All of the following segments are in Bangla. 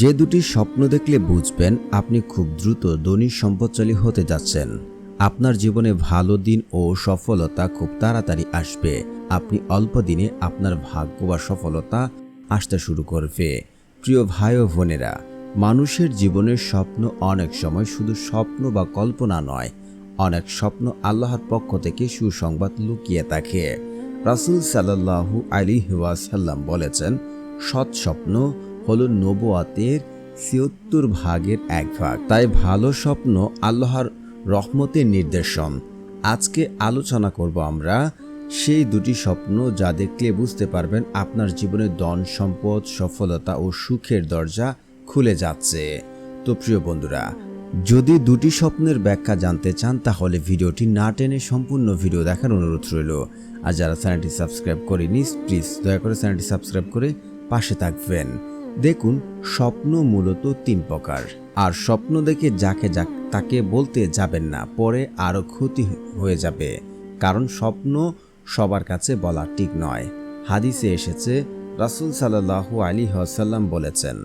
যে দুটি স্বপ্ন দেখলে বুঝবেন আপনি খুব দ্রুত ধনী সম্পদশালী হতে যাচ্ছেন। আপনার জীবনে ভালো দিন ও সফলতা খুব তাড়াতাড়ি আসবে। আপনি অল্প দিনে আপনার ভাগ্য বা সফলতা আসতে শুরু করবে। প্রিয় ভাই ও বোনেরা, মানুষের জীবনের স্বপ্ন অনেক সময় শুধু স্বপ্ন বা কল্পনা নয়, অনেক স্বপ্ন আল্লাহর পক্ষ থেকে সুসংবাদ লুকিয়ে থাকে। রাসুল সাল্লাহু আলী ওয়াসাল্লাম বলেছেন, সৎ স্বপ্ন হল নবুয়াতের ছিয়ত্তর ভাগের এক ভাগ। তাই ভালো স্বপ্ন আল্লাহর রহমতের নির্দেশন। আজকে আলোচনা করব আমরা সেই দুটি স্বপ্ন যা দেখলে বুঝতে পারবেন আপনার জীবনে ধন সম্পদ, সফলতা ও সুখের দরজা খুলে যাচ্ছে। তো প্রিয় বন্ধুরা, যদি দুটি স্বপ্নের ব্যাখ্যা জানতে চান, তাহলে ভিডিওটি না টেনে সম্পূর্ণ ভিডিও দেখার অনুরোধ রইল। আর যারা চ্যানেলটি সাবস্ক্রাইব করেনি প্লিজ দয়া করে চ্যানেলটি সাবস্ক্রাইব করে পাশে থাকবেন। দেখুন, স্বপ্ন মূলত তিন প্রকার। আর স্বপ্ন দেখে যাকে যাক তাকে বলতে যাবেন না, পরে আরও ক্ষতি হয়ে যাবে। কারণ স্বপ্ন সবার কাছে বলা ঠিক নয়। হাদিসে এসেছে, রাসুল সাল্লাহু আলী হাসাল্লাম বলেছেন,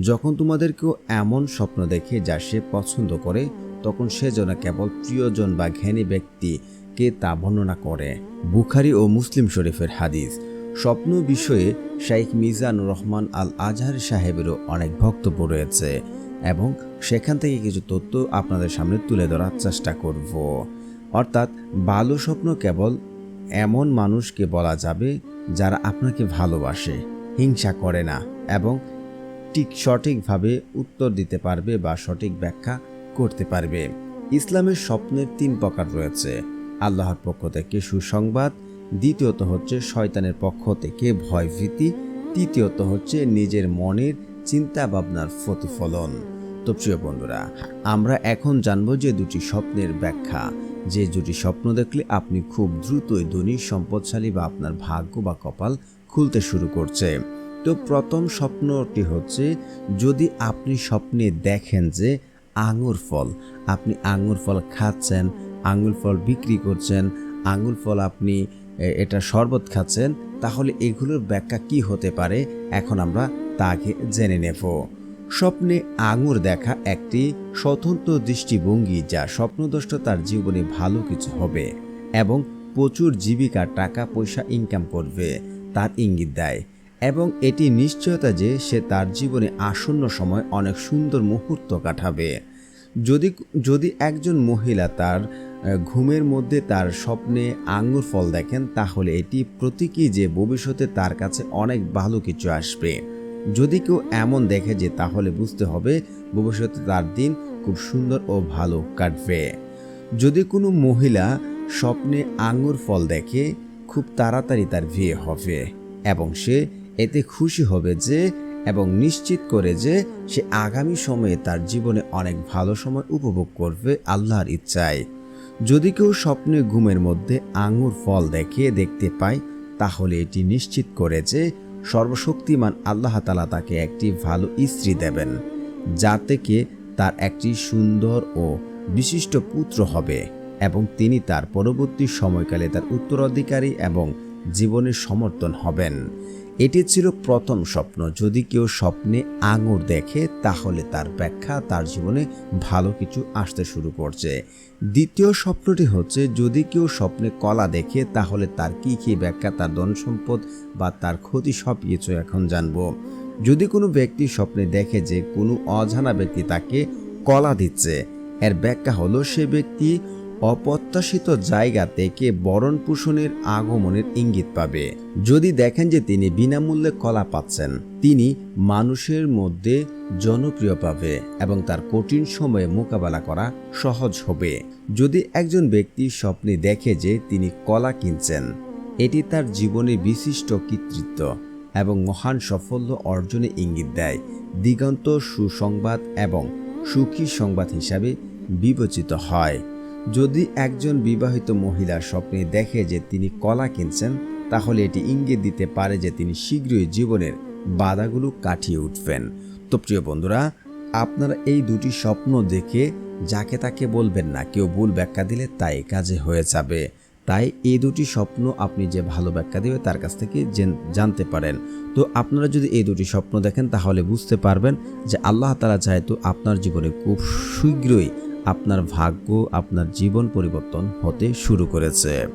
যখন তোমাদের কেউ এমন স্বপ্ন দেখে যা সে পছন্দ করে, তখন সে যেন কেবল প্রিয়জন বা জ্ঞানী ব্যক্তিকে তা বর্ণনা করে। বুখারি ও মুসলিম শরীফের হাদিস স্বপ্ন বিষয়ে শাইখ মিজানুর রহমান আল আজহার সাহেবেরও অনেক বক্তব্য রয়েছে এবং সেখান থেকে কিছু তথ্য আপনাদের সামনে তুলে ধরার চেষ্টা করব। অর্থাৎ ভালো স্বপ্ন কেবল এমন মানুষকে বলা যাবে যারা আপনাকে ভালোবাসে, হিংসা করে না এবং ঠিক সঠিকভাবে উত্তর দিতে পারবে বা সঠিক ব্যাখ্যা করতে পারবে। ইসলামের স্বপ্নের তিন প্রকার রয়েছে। আল্লাহর পক্ষ থেকে সুসংবাদ দ্বিতীয়ত হচ্ছে শয়তানের পক্ষ থেকে ভয়ভীতি। তৃতীয়ত হচ্ছে নিজের মনের চিন্তা ভাবনার প্রতিফলন। তো প্রিয় বন্ধুরা, আমরা এখন জানব যে দুটি স্বপ্নের ব্যাখ্যা। যে দুটি স্বপ্ন দেখলে আপনি খুব দ্রুতই ধনী, সম্পদশালী বা আপনার ভাগ্য বা কপাল খুলতে শুরু করছে। তো প্রথম স্বপ্নটি হচ্ছে, যদি আপনি স্বপ্নে দেখেন যে আঙুর ফল, আপনি আঙুর ফল খাচ্ছেন, আঙুর ফল বিক্রি করছেন, আঙুর ফল আপনি এটা শরবত খাচ্ছেন, তাহলে এগুলোর ব্যাখ্যা কি হতে পারে? এখন আমরা তাকে জেনে নেব। স্বপ্নে আঙুর দেখা একটি স্বতন্ত্র দৃষ্টিভঙ্গি যা স্বপ্নদষ্ট তার জীবনে ভালো কিছু হবে এবং প্রচুর জীবিকার টাকা, পয়সা ইনকাম করবে, তার ইঙ্গিত দেয়। এবং এটি নিশ্চয়তা যে সে তার জীবনে আসন্ন সময় অনেক সুন্দর মুহূর্ত কাটাবে। যদি যদি একজন মহিলা তার ঘুমের মধ্যে তার স্বপ্নে আঙ্গুর ফল দেখেন, তাহলে এটি প্রতীকী যে ভবিষ্যতে তার কাছে অনেক ভালো কিছু আসবে। যদি কেউ এমন দেখে যে, তাহলে বুঝতে হবে ভবিষ্যতে তার দিন খুব সুন্দর ও ভালো কাটবে। যদি কোনো মহিলা স্বপ্নে আঙ্গুর ফল দেখে, খুব তাড়াতাড়ি তার বিয়ে হবে এবং সে এতে খুশি হবে যে এবং নিশ্চিত করে যে, সে আগামী সময়ে তার জীবনে অনেক ভালো সময় উপভোগ করবে আল্লাহর ইচ্ছায়। যদি কেউ স্বপ্নে ঘুমের মধ্যে আঙুর ফল দেখে দেখতে পায়, তাহলে এটি নিশ্চিত করে যে সর্বশক্তিমান আল্লাহ তালা তাকে একটি ভালো স্ত্রী দেবেন, যা থেকে তার একটি সুন্দর ও বিশিষ্ট পুত্র হবে এবং তিনি তার পরবর্তী সময়কালে তার উত্তরাধিকারী এবং জীবনের সমর্থন হবেন। এটি ছিল প্রথম স্বপ্ন। যদি কেউ স্বপ্নে আঙুর দেখে, তাহলে তার ব্যাখ্যা তার জীবনে ভালো কিছু আসতে শুরু করছে। দ্বিতীয় স্বপ্নটি হচ্ছে, যদি কেউ স্বপ্নে কলা দেখে, তাহলে তার কি কি ব্যাখ্যা, তার ধন সম্পদ বা তার ক্ষতি সব কিছু এখন জানব। যদি কোনো ব্যক্তি স্বপ্নে দেখে যে কোনো অজানা ব্যক্তি তাকে কলা দিচ্ছে, এর ব্যাখ্যা হলো, সে ব্যক্তি অপ্রত্যাশিত জায়গা থেকে বরণ পোষণের আগমনের ইঙ্গিত পাবে। যদি দেখেন যে তিনি বিনামূল্যে কলা পাচ্ছেন, তিনি মানুষের মধ্যে জনপ্রিয় পাবে এবং তার কঠিন সময়ে মোকাবেলা করা সহজ হবে। যদি একজন ব্যক্তি স্বপ্নে দেখে যে তিনি কলা কিনছেন, এটি তার জীবনে বিশিষ্ট কৃতিত্ব এবং মহান সাফল্য অর্জনে ইঙ্গিত দেয়। দিগন্ত সুসংবাদ এবং সুখী সংবাদ হিসাবে বিবেচিত হয়। যদি একজন বিবাহিত মহিলার স্বপ্নে দেখে যে তিনি কলা কিনছেন, তাহলে এটি ইঙ্গিত দিতে পারে যে তিনি শীঘ্রই জীবনের বাধাগুলো কাটিয়ে উঠবেন। তো প্রিয় বন্ধুরা, আপনারা এই দুটি স্বপ্ন দেখে যাকে তাকে বলবেন না, কেউ ভুল ব্যাখ্যা দিলে তাই কাজে হয়ে যাবে। তাই এই দুটি স্বপ্ন আপনি যে ভালো ব্যাখ্যা দেবে, তার কাছ থেকে জেন- জানতে পারেন। তো আপনারা যদি এই দুটি স্বপ্ন দেখেন, তাহলে বুঝতে পারবেন যে আল্লাহ তালা চাইতো আপনার জীবনে খুব শীঘ্রই আপনার ভাগ্য আপনার জীবন পরিবর্তন হতে শুরু করেছে।